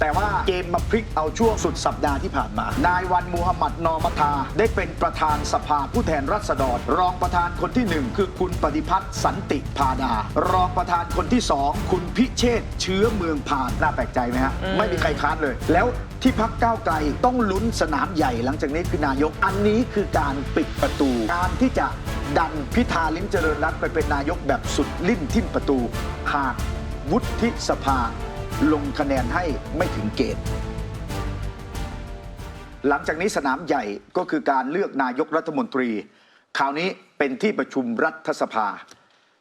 แต่ว่าเกมมาพลิกเอาช่วงสุดสัปดาห์ที่ผ่านมา นายวันมูฮัมหมัดนอมัทา ได้เป็นประธานสภาผู้แทนราษฎร รองประธานคนที่หนึ่งคือคุณปฏิพัฒน์สันติพาดา รองประธานคนที่สองคุณพิเชษฐ์เชื้อเมืองพานน่าแปลกใจไหมฮะ ไม่มีใครค้านเลย แล้วที่พักก้าวไกลต้องลุ้นสนามใหญ่หลังจากนี้คือนายก อันนี้คือการปิดประตู การที่จะดันพิธาลิ้มเจริญรัตน์ไปเป็นนายกแบบสุดลิ้นทิ่มประตูหากวุฒิสภา ลงคะแนนให้ไม่ถึงเกณฑ์หลังจากนี้สนามใหญ่ก็คือการเลือกนายกรัฐมนตรี คราวนี้เป็นที่ประชุมรัฐสภา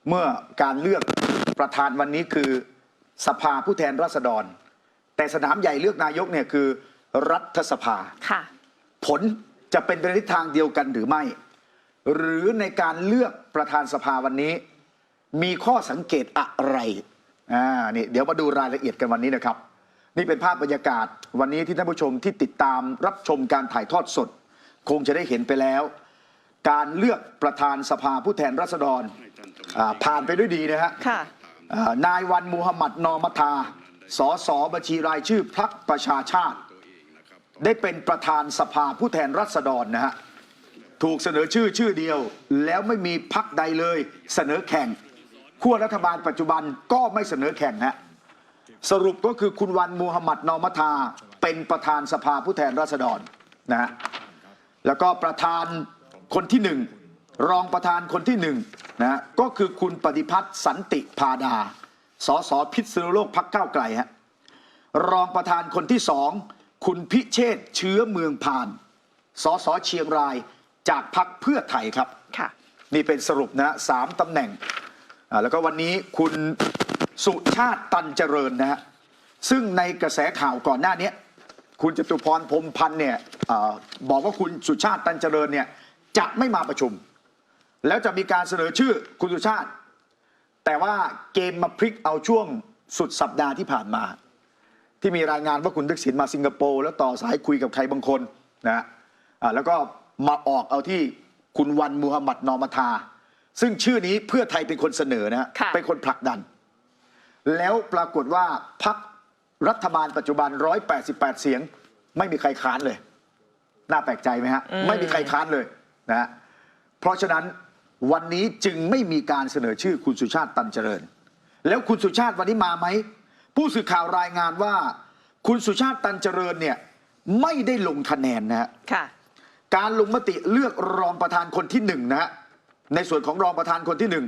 เมื่อการเลือกประธานวันนี้คือสภาผู้แทนราษฎร แต่สนามใหญ่เลือกนายกเนี่ยคือรัฐสภาค่ะ ผลจะเป็นไปในทิศทางเดียวกันหรือไม่ หรือในการเลือกประธานสภาวันนี้ มีข้อสังเกตอะไร อ่านี่เดี๋ยวมาดูรายละเอียดกันวันนี้นะครับ นี่เป็นภาพบรรยากาศวันนี้ที่ท่านผู้ชมที่ติดตามรับชมการถ่ายทอดสด คงจะได้เห็นไปแล้ว การเลือกประธานสภาผู้แทนราษฎรอ่าผ่านไปด้วยดีนะฮะค่ะ อ่านายวันมูฮัมหมัดนอมัทาสสบัญชีรายชื่อพรรคประชาชาติ ได้เป็นประธานสภาผู้แทนรัษฎรนะฮะ ถูกเสนอชื่อชื่อเดียว แล้วไม่มีพรรคใดเลยเสนอแข่ง ขั้วรัฐบาลปัจจุบันก็ไม่เสนอแข่งฮะสรุปก็คือคุณวันมูฮัมหมัดนอมัทาเป็นประธานสภาผู้แทนราษฎรนะฮะแล้วก็ประธานคนที่หนึ่งรองประธานคนที่หนึ่งนะก็คือคุณปฏิพัฒน์สันติพาดาสสพิษณุโลกพักก้าวไกลฮะรองประธานคนที่สองคุณพิเชษฐ์เชื้อเมืองพานสสเชียงรายจากพักเพื่อไทยครับค่ะนี่เป็นสรุปนะสามตำแหน่งอ่า แล้วก็วันนี้คุณสุชาติตันเจริญนะฮะซึ่งในกระแสข่าวก่อนหน้านี้คุณจตุพรพรมพันธ์เนี่ยอบอกว่าคุณสุชาติตันเจริญเนี่ยจะไม่มาประชุม แล้วจะมีการเสนอชื่อคุณสุชาติ แต่ว่าเกมมาพลิกเอาช่วงสุดสัปดาห์ที่ผ่านมา ที่มีรายงานว่าคุณทักษิณมาสิงคโปร์แล้วต่อสายคุยกับใครบางคนนะฮะอ่าแล้วก็มาออกเอาที่คุณวันมูฮัมหมัดนอมัทา ซึ่งชื่อนี้เพื่อไทยเป็นคนเสนอนะฮะค่ะ เป็นคนผลักดัน แล้วปรากฏว่าพักรัฐบาลปัจจุบัน 188 เสียง ไม่มีใครค้านเลย น่าแปลกใจไหมฮะ ไม่มีใครค้านเลยนะฮะเพราะฉะนั้นวันนี้จึงไม่มีการเสนอชื่อคุณสุชาติตันเจริญ แล้วคุณสุชาติวันนี้มาไหม ผู้สื่อข่าวรายงานว่า คุณสุชาติตันเจริญเนี่ยไม่ได้ลงคะแนนนะฮะ ค่ะ การลงมติเลือกรองประธานคนที่หนึ่งนะฮะ ในส่วนของรองประธานคนที่หนึ่ง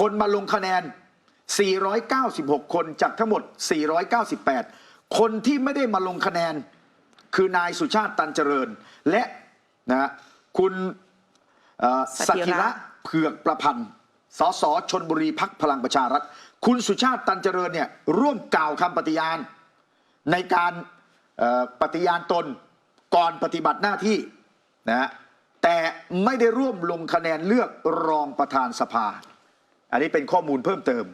คนมาลงคะแนน 496 คนจากทั้งหมด 498 คนที่ไม่ได้มาลงคะแนน คือนายสุชาติตันเจริญ และนะฮะคุณเอ่อสสถิระถิระเผือกประพันธ์สสชนบุรีพักพลังประชารัฐ คุณสุชาติตันเจริญเนี่ยร่วมกล่าวคำปฏิญาณ ในการเอ่อปฏิญาณตนก่อนปฏิบัติหน้าที่นะฮะ แต่ไม่ได้ร่วมลงคะแนนเลือกรองประธานสภา อันนี้เป็นข้อมูลเพิ่มเติม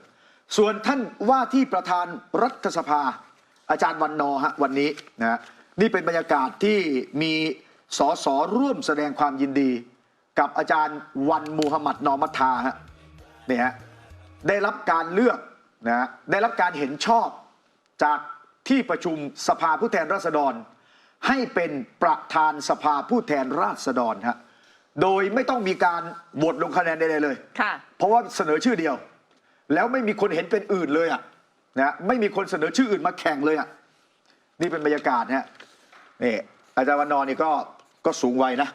ส่วนท่านว่าที่ประธานรัฐสภา อาจารย์วันนอฮะวันนี้นะฮะนี่เป็นบรรยากาศที่มีสสร่วมแสดงความยินดี กับอาจารย์วันมูฮัมหมัดนอมัทาฮะเนี่ยฮะได้รับการเลือกนะฮะได้รับการเห็นชอบจากที่ประชุมสภาผู้แทนราษฎร ให้เป็นประธานสภาผู้แทนราษฎรฮะโดยไม่ต้องมีการโหวตลงคะแนนใดๆเลย ค่ะเพราะว่าเสนอชื่อเดียว แล้วไม่มีคนเห็นเป็นอื่นเลยอะนะไม่มีคนเสนอชื่ออื่นมาแข่งเลยอะนี่เป็นบรรยากาศนะฮะนี่อาจารย์วันนอร์นี่ก็ก็สูงวัยนะ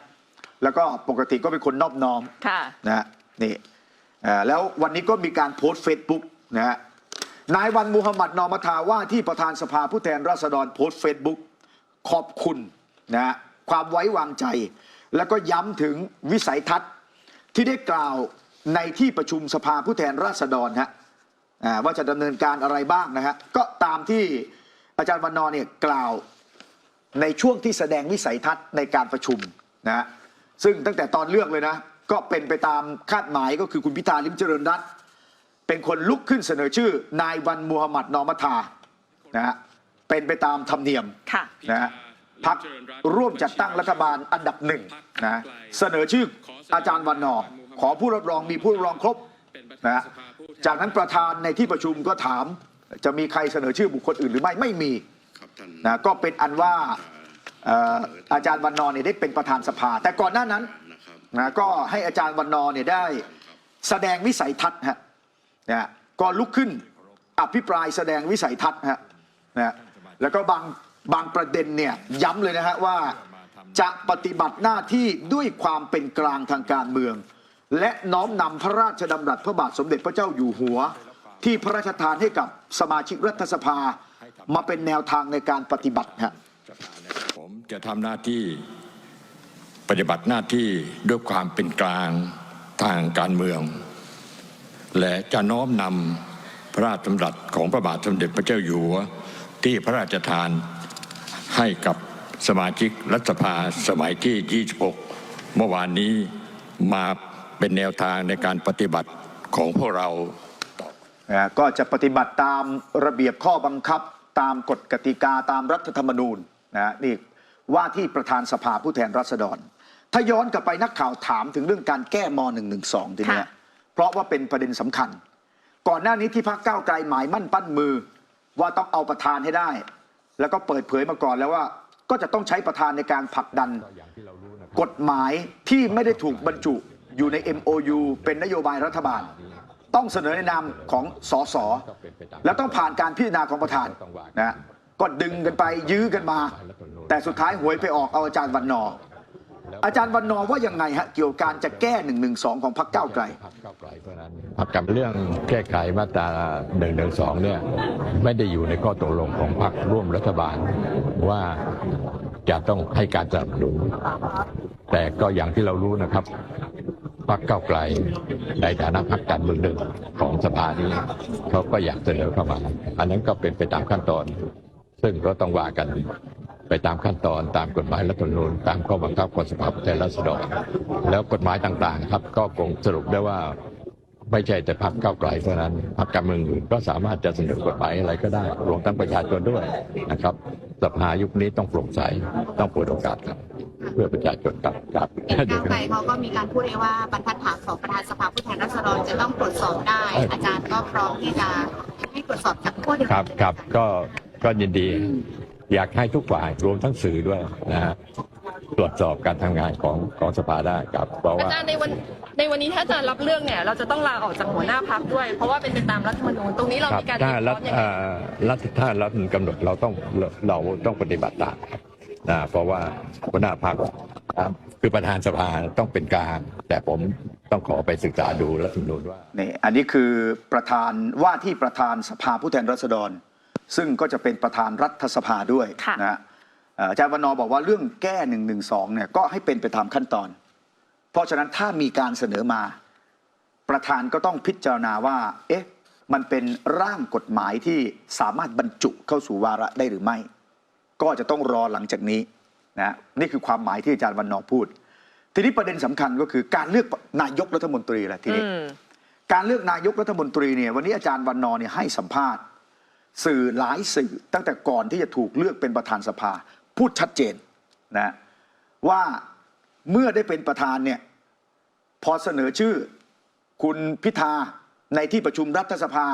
แล้วก็ปกติก็เป็นคนนอบน้อม ค่ะ นะฮะนี่อ่าแล้ววันนี้ก็มีการโพสต์เฟซบุ๊กนะฮะนายวันมูฮัมหมัดนอมัทาว่าที่ประธานสภาผู้แทนราษฎรโพสต์เฟซบุ๊ก ขอบคุณนะความไว้วางใจ แล้วก็ย้ำถึงวิสัยทัศน์ที่ได้กล่าวในที่ประชุมสภาผู้แทนราษฎรฮะว่าจะดำเนินการอะไรบ้างนะฮะก็ตามที่อาจารย์วันนอร์เนี่ยกล่าวในช่วงที่แสดงวิสัยทัศน์ในการประชุมนะฮะซึ่งตั้งแต่ตอนเลือกเลยนะ ก็เป็นไปตามคาดหมายก็คือคุณพิธาลิมเจริญรัตน์เป็นคนลุกขึ้นเสนอชื่อ นายวันมูฮัมหมัดนอมัทานะฮะ เป็นไปตามธรรมเนียมค่ะนะฮะพักร่วมจัดตั้งรัฐบาลอันดับหนึ่งนะเสนอชื่ออาจารย์วันนอร์ขอผู้รับรองมีผู้รับรองครบนะฮะจากนั้นประธานในที่ประชุมก็ถาม จะมีใครเสนอชื่อบุคคลอื่นหรือไม่ไม่มีนะก็เป็นอันว่าเอ่ออาจารย์วันนอร์เนี่ยได้เป็นประธานสภา แต่ก่อนหน้านั้นนะก็ให้อาจารย์วันนอร์เนี่ยได้แสดงวิสัยทัศน์ฮะนะก็ลุกขึ้นอภิปรายแสดงวิสัยทัศน์ฮะนะ แล้วก็บางบางประเด็นเนี่ยย้ำเลยนะฮะว่าจะปฏิบัติหน้าที่ด้วยความเป็นกลางทางการเมือง และน้อมนำพระราชดำรัสพระบาทสมเด็จพระเจ้าอยู่หัว ที่พระราชทานให้กับสมาชิกรัฐสภา มาเป็นแนวทางในการปฏิบัติฮะผมจะทำหน้าที่ปฏิบัติหน้าที่ด้วยความเป็นกลางทางการเมือง และจะน้อมนำพระราชดำรัสของพระบาทสมเด็จพระเจ้าอยู่หัว ที่พระราชทานให้กับสมาชิกรัฐสภาสมัยที่ 26 เมื่อวานนี้มาเป็นแนวทางในการปฏิบัติของพวกเรา ก็จะปฏิบัติตามระเบียบข้อบังคับ ตามกฎกติกาตามรัฐธรรมนูญนะนี่ว่าที่ประธานสภาผู้แทนราษฎร ถ้าย้อนกลับไปนักข่าวถามถึงเรื่องการแก้ม .112 ทีเนี้ยเพราะว่าเป็นประเด็นสำคัญ ก่อนหน้านี้ที่พรรคก้าวไกลหมายมั่นปั้นมือ ว่าต้องเอาประธานให้ได้ แล้วก็เปิดเผยมาก่อนแล้วว่า ก็จะต้องใช้ประธานในการผลักดัน กฎหมายที่ไม่ได้ถูกบรรจุอยู่ใน MOU เป็นนโยบายรัฐบาล ต้องเสนอในนามของสสแล้วต้องผ่านการพิจารณาของประธานนะก็ดึงกันไปยื้อกันมา แต่สุดท้ายหวยไปออกเอาอาจารย์วันนอ อาจารย์วันนอร์ว่ายังไงฮะเกี่ยวกับการจะแก้1นึของพรรคก้าวไกลพรรคก้าวไกลเพราะฉะนั้นพรรคกับเรื่องแก้ไขมาตรา1นึเนี่ยไม่ได้อยู่ในข้อตกลงของพรรคร่วมรัฐบาลว่าจะต้องให้การสนับสนุนแต่ก็อย่างที่เรารู้นะครับพรรคก้าวไกลในฐานะพรรคการเมืองหนึ่งของสภานี้เขาก็อยากเสนอเข้ามา อันนั้นก็เป็นไปตามขั้นตอน ซึ่งก็ต้องว่ากัน ไปตามขั้นตอนตามกฎหมายรัฐธรรมนูญตามข้อบังคับของสภาผู้แทนราษฎรแล้วกฎหมายต่างๆ ครับ ก็คงสรุปได้ว่าไม่ใช่แต่พรรคก้าวไกลเท่านั้นพรรคการเมืองอื่นก็สามารถจะเสนอกฎหมายอะไรก็ได้รวมทั้งประชาชนด้วยนะครับสภายุคนี้ต้องโปร่งใสต้องเปิดโอกาสครับ เพื่อประชาชนครับครับก้าวไกลเขาก็มีการพูดเลยว่าบรรทัดฐานของประธานสภาผู้แทนราษฎรจะต้องตรวจสอบได้ อาจารย์ก็พร้อมที่จะให้ตรวจสอบจากขั้วเดียวคกัรับนครับก็ก็ยินดี อยากให้ทุกฝ่ายรวมทั้งสื่อด้วยนะฮะตรวจสอบการทำงานของของสภาได้ครับเพราะอาว่า จารย์ในวันในวันนี้ถ้าอาจารย์รับเรื่องเนี่ย เราจะต้องลาออกจากหัวหน้าพักด้วย เพราะว่าเป็นไปตามรัฐธรรมนูญตรงนี้เราครับมีการถ้าเตรียมพรัร้ฐอมยังไง เอ่อรัฐถ้ารัฐกำหนดเราต้องเราเราต้องปฏิบัติตามครับนะเพราะว่าหัวหน้าพรรคครับคือประธานสภาต้องเป็นกลาง แต่ผมต้องขอไปศึกษาดูรัฐธรรมนูญว่า นี่อันนี้คือประธานว่าที่ประธานสภาผู้แทนราษฎร ซึ่งก็จะเป็นประธานรัฐสภาด้วยค่ะนะฮะเอ่ออาจารย์วันนอร์บอกว่าเรื่องแก้1นึเนี่ยก็ให้เป็นไปตามขั้นตอน เพราะฉะนั้นถ้ามีการเสนอมา ประธานก็ต้องพิจารณาว่า เอ๊ะ มันเป็นร่างกฎหมายที่สามารถบรรจุเข้าสู่วาระได้หรือไม่ ก็จะต้องรอหลังจากนี้นะนี่คือความหมายที่อาจารย์วันนอร์พูด ทีนี้ประเด็นสำคัญก็คือการเลือกนายกรัฐมนตรีแหละทีนี้อืมการเลือกนายกรัฐมนตรีเนี่ยวันนี้อาจารย์วันนอร์เนี่ยให้สัมภาษณ์ สื่อหลายสื่อตั้งแต่ก่อนที่จะถูกเลือกเป็นประธานสภา พูดชัดเจนนะว่าเมื่อได้เป็นประธานเนี่ยพอเสนอชื่อคุณพิธาในที่ประชุมรัฐสภา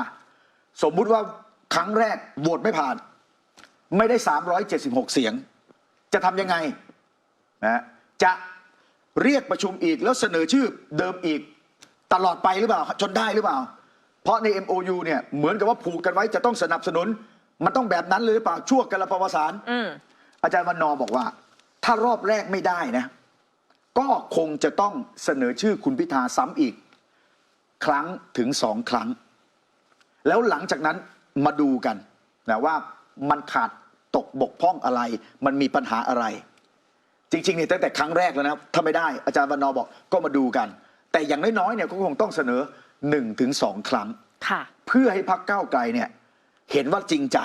สมมุติว่าครั้งแรกโหวตไม่ผ่าน ไม่ได้ 376 เสียง จะทำยังไงนะจะเรียกประชุมอีกแล้วเสนอชื่อเดิมอีกตลอดไปหรือเปล่า จนได้หรือเปล่า เพราะใน MOU เนี่ยเหมือนกับว่าผูกกันไว้จะต้องสนับสนุน มันต้องแบบนั้นเลยหรือเปล่าชั่วกันละประวสารอืมอาจารย์วันนอร์บอกว่า ถ้ารอบแรกไม่ได้นะ ก็คงจะต้องเสนอชื่อคุณพิธาซ้ำอีก ครั้งถึงสองครั้ง แล้วหลังจากนั้นมาดูกันนะว่ามันขาดตกบกพร่องอะไร มันมีปัญหาอะไร จริงๆเนี่ยตั้งแต่ครั้งแรกแล้วนะครับถ้าไม่ได้อาจารย์วันนอร์บอกก็มาดูกัน แต่อย่างน้อยๆเนี่ยก็คงต้องเสนอ 1นถึงสครั้ง ค่ะ เพื่อให้พักก้าวไกลเนี่ยเห็นว่าจริงใจ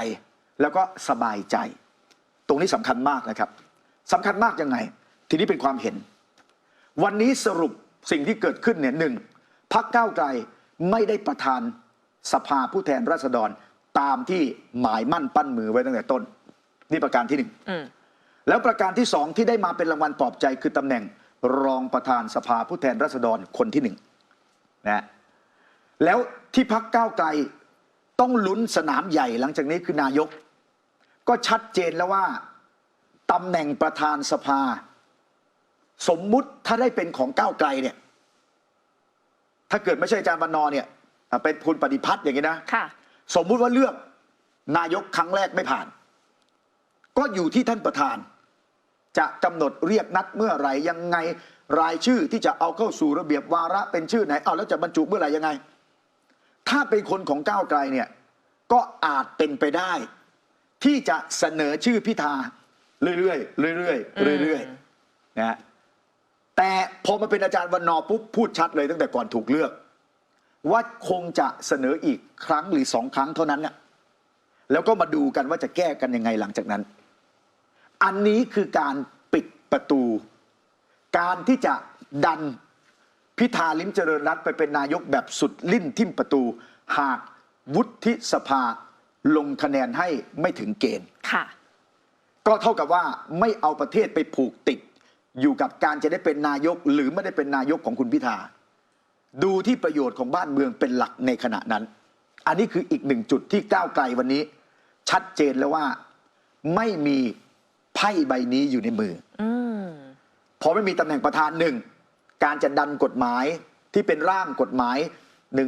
แล้วก็สบายใจ ตรงนี้สำคัญมากนะครับสำคัญมากยังไง ทีนี้เป็นความเห็น วันนี้สรุปสิ่งที่เกิดขึ้นเนี่ยหนึ่งพักก้าวไกลไม่ได้ประธานสภาผู้แทนราษฎรตามที่หมายมั่นปั้นมือไว้ตั้งแต่ต้น นี่ประการที่หนึ่งอืม แล้วประการที่สองที่ได้มาเป็นรางวัลปลอบใจคือตำแหน่งรองประธานสภาผู้แทนราษฎรคนที่หนึ่งนะ แล้วที่พักก้าวไกลต้องลุ้นสนามใหญ่หลังจากนี้คือนายก ก็ชัดเจนแล้วว่าตำแหน่งประธานสภา สมมุติถ้าได้เป็นของก้าวไกลเนี่ย ถ้าเกิดไม่ใช่อาจารย์วันนอร์เนี่ยอะเป็นคุณปฏิพัฒน์อย่างนี้นะค่ะสมมุติว่าเลือกนายกครั้งแรกไม่ผ่าน ก็อยู่ที่ท่านประธาน จะกำหนดเรียกนัดเมื่อไหร่ยังไงรายชื่อที่จะเอาเข้าสู่ระเบียบวาระเป็นชื่อไหนเอาแล้วจะบรรจุเมื่อไหร่ยังไง ถ้าเป็นคนของก้าวไกลเนี่ยก็อาจเป็นไปได้ ที่จะเสนอชื่อพิธาเรื่อยๆเรื่อยๆเรื่อยๆนะฮะแต่พอมาเป็นอาจารย์วันนอร์ปุ๊บพูดชัดเลยตั้งแต่ก่อนถูกเลือก ว่าคงจะเสนออีกครั้งหรือสองครั้งเท่านั้นน่ะแล้วก็มาดูกันว่าจะแก้กันยังไงหลังจากนั้น อันนี้คือการปิดประตู การที่จะดัน พิธาลิ้มเจริญรัตน์ไปเป็นนายกแบบสุดลิ้นทิ่มประตู หากวุฒิสภาลงคะแนนให้ไม่ถึงเกณฑ์ค่ะ ก็เท่ากับว่าไม่เอาประเทศไปผูกติด อยู่กับการจะได้เป็นนายกหรือไม่ได้เป็นนายกของคุณพิธา ดูที่ประโยชน์ของบ้านเมืองเป็นหลักในขณะนั้น อันนี้คืออีกหนึ่งจุดที่ก้าวไกลวันนี้ ชัดเจนแล้วว่าไม่มีไพ่ใบนี้อยู่ในมืออืมพอไม่มีตำแหน่งประธานหนึ่ง การจะดันกฎหมายที่เป็นร่างกฎหมาย1นึ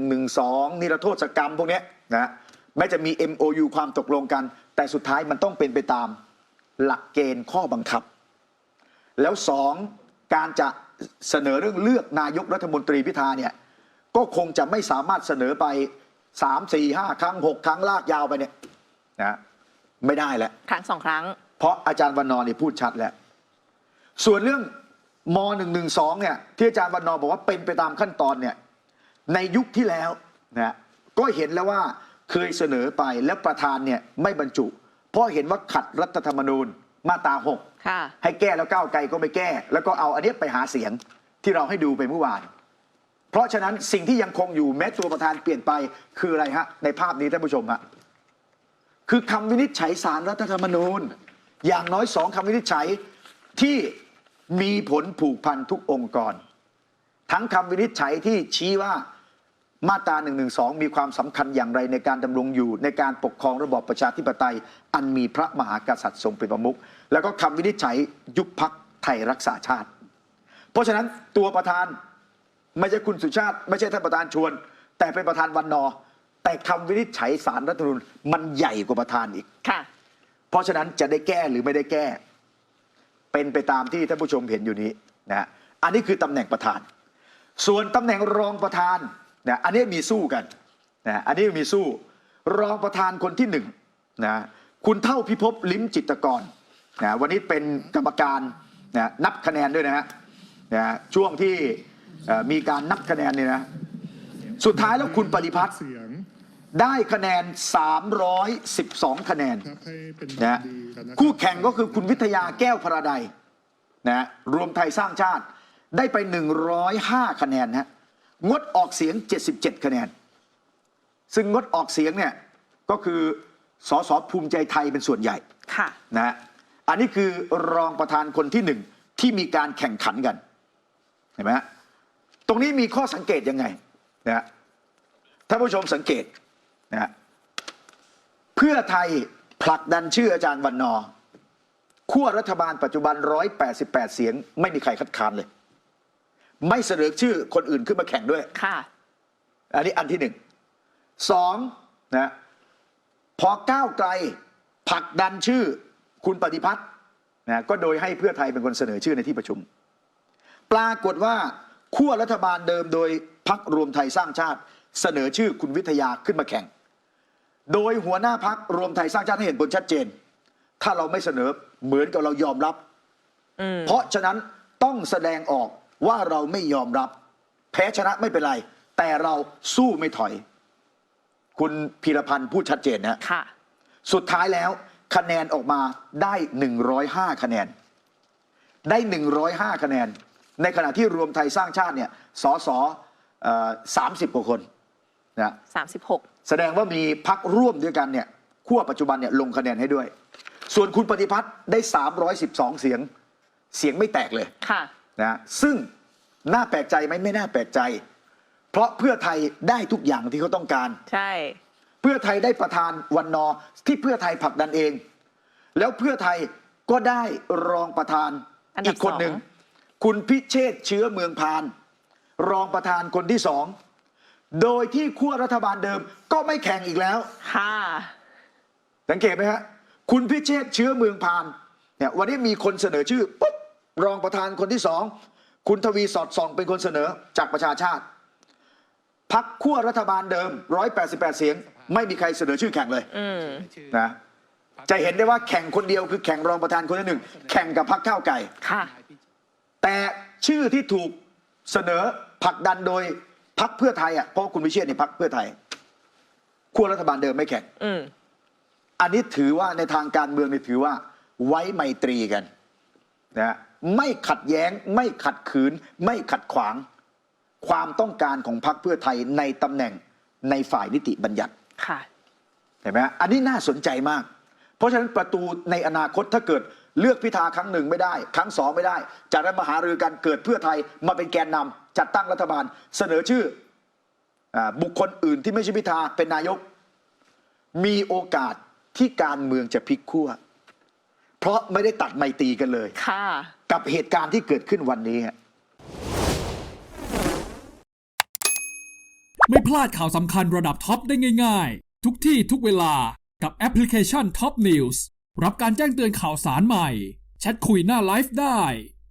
นิรโทษกรรมพวกเนี้ยนะแม้จะมี MOU ความตกลงกัน แต่สุดท้ายมันต้องเป็นไปตามหลักเกณฑ์ข้อบังคับ แล้วสองการจะเสนอเรื่องเลือกนายกรัฐมนตรีพิธาเนี่ยก็คงจะไม่สามารถเสนอไป 3 4 5 ครั้ง 6 ครั้งลากยาวไปเนี่ยนะไม่ได้แล้วครั้งสองครั้ง เพราะอาจารย์วันนอร์เนี่ยพูดชัดแล้ว ส่วนเรื่อง ม .112 เนี่ยที่อาจารย์วันนอร์บอกว่าเป็นไปตามขั้นตอนเนี่ยในยุคที่แล้วนะก็เห็นแล้วว่าเคยเสนอไปแล้วประธานเนี่ยไม่บรรจุ เพราะเห็นว่าขัดรัฐธรรมนูญมาตราค่ะ6ให้แก้แล้วก้าวไกลก็ไม่แก้ แล้วก็เอาอันเนี้ยไปหาเสียงที่เราให้ดูไปเมื่อวาน เพราะฉะนั้นสิ่งที่ยังคงอยู่แม้ตัวประธานเปลี่ยนไปคืออะไรฮะ ในภาพนี้ท่านผู้ชมฮะคือคำวินิจฉัยสารรัฐธรรมนูญ อย่างน้อยสองคำวินิจฉัยที่ มีผลผูกพันทุกองค์กร ทั้งคำวินิจฉัยที่ชี้ว่ามาตรา1นึมีความสำคัญอย่างไรในการดำรงอยู่ ในการปกครองระบอบประชาธิปไตย อันมีพระมหากษัตริย์ทรงเป็นประมุขแล้วก็คำวินิจฉัยยุบพักไทยรักษาชาติ เพราะฉะนั้นตัวประธานไม่ใช่คุณสุชาติ ไม่ใช่ท่านประธานชวน แต่เป็นประธานวันนอร์แต่คำวินิจฉัยสารรัฐธรรมนูญมันใหญ่กว่าประธานอีกค่ะเพราะฉะนั้นจะได้แก้หรือไม่ได้แก้ เป็นไปตามที่ท่านผู้ชมเห็นอยู่นี้นะฮะอันนี้คือตำแหน่งประธาน ส่วนตำแหน่งรองประธานนะอันนี้มีสู้กันนะอันนี้มีสู้รองประธานคนที่หนึ่งนะคุณเท่าพิภพลิ้มจิตกรนะวันนี้เป็นกรรมการนะนับคะแนนด้วยนะฮะนะช่วงที่มีการนับคะแนนเนี่ยนะสุดท้ายแล้วคุณปฏิพัฒน์ ได้คะแนน 312 คะแนนครับให้เป็นนะบดีกันนะคู่แข่งก็คือคุณวิทยาแก้วพระใดนะรวมไทยสร้างชาติได้ไป 105 คะแนนฮะงดออกเสียง 77 คะแนน ซึ่งงดออกเสียงเนี่ยก็คือสสภูมิใจไทยเป็นส่วนใหญ่ค่ะนะฮะอันนี้คือรองประธานคนที่หนึ่งที่มีการแข่งขันกันเห็นไหมฮะตรงนี้มีข้อสังเกตยังไงนะฮะท่านผู้ชมสังเกต นะฮะเพื่อไทยผลักดันชื่ออาจารย์วันนอร์ขั้วรัฐบาลปัจจุบัน 188 เสียง ไม่มีใครคัดค้านเลย ไม่เสนอชื่อคนอื่นขึ้นมาแข่งด้วย ค่ะ อันนี้อันที่หนึ่ง สองนะพอก้าวไกลผลักดันชื่อคุณปฏิพัฒน์นะก็โดยให้เพื่อไทยเป็นคนเสนอชื่อในที่ประชุม ปรากฏว่าขั้วรัฐบาลเดิมโดยพักรวมไทยสร้างชาติ เสนอชื่อคุณวิทยาขึ้นมาแข่ง โดยหัวหน้าพักรวมไทยสร้างชาติให้เห็นผลชัดเจน ถ้าเราไม่เสนอเหมือนกับเรายอมรับอืมเพราะฉะนั้นต้องแสดงออกว่าเราไม่ยอมรับ แพ้ชนะไม่เป็นไร แต่เราสู้ไม่ถอย คุณพีรพันธ์พูดชัดเจนนะค่ะสุดท้ายแล้วคะแนนออกมาได้ 105 คะแนน ได้ 105 คะแนน ในขณะที่รวมไทยสร้างชาติเนี่ยสสสามสิบกว่าคนนะ36 แสดงว่ามีพักร่วมด้วยกันเนี่ยขั้วปัจจุบันเนี่ยลงคะแนนให้ด้วย ส่วนคุณปฏิพัฒน์ได้ 312 เสียง เสียงไม่แตกเลยค่ะนะซึ่งน่าแปลกใจไหมไม่น่าแปลกใจ เพราะเพื่อไทยได้ทุกอย่างที่เขาต้องการ ใช่ เพื่อไทยได้ประธานวันนอร์ที่เพื่อไทยผลักดันเอง แล้วเพื่อไทยก็ได้รองประธานอันดับอีกคนหนึ่งสองคุณพิเชษฐ์เชื้อเมืองพาน รองประธานคนที่สอง โดยที่ขั้วรัฐบาลเดิมก็ไม่แข่งอีกแล้ว ค่ะ สังเกตไหมฮะ คุณพิเชษฐ์เชื้อเมืองพานเนี่ยวันนี้มีคนเสนอชื่อปุ๊บรองประธานคนที่สอง คุณทวีสอดส่องเป็นคนเสนอจากประชาชาติ พักขั้วรัฐบาลเดิม 188 เสียง ไม่มีใครเสนอชื่อแข่งเลยอืมนะจะเห็นได้ว่าแข่งคนเดียวคือแข่งรองประธานคนที่หนึ่ง แข่งกับพักข้าวไก่ ค่ะ แต่ชื่อที่ถูกเสนอผลักดันโดย พักเพื่อไทยอะเพราะคุณวิเชียรเนี่ยพักเพื่อไทยขั้วรัฐบาลเดิมไม่แข่งอืมอันนี้ถือว่าในทางการเมืองเนี่ยถือว่า ไว้ไมตรีกันนะไม่ขัดแย้ง ไม่ขัดขืน ไม่ขัดขวาง ความต้องการของพรรคเพื่อไทยในตำแหน่งในฝ่ายนิติบัญญัติค่ะเห็นไหมฮะอันนี้น่าสนใจมาก เพราะฉะนั้นประตูในอนาคตถ้าเกิดเลือกพิธาครั้งหนึ่งไม่ได้ ครั้งสองไม่ได้ จากนั้นมาหารือกันเกิดเพื่อไทยมาเป็นแกนนำ จัดตั้งรัฐบาล เสนอชื่ออาบุคคลอื่นที่ไม่ใช่พิธาเป็นนายก มีโอกาสที่การเมืองจะพลิกขั้วเพราะไม่ได้ตัดไมตรีกันเลยค่ะกับเหตุการณ์ที่เกิดขึ้นวันนี้ฮะไม่พลาดข่าวสำคัญระดับท็อปได้ง่าย ๆ ทุกที่ทุกเวลากับแอปพลิเคชัน Top News รับการแจ้งเตือนข่าวสารใหม่ แชทคุยหน้าไลฟ์ได้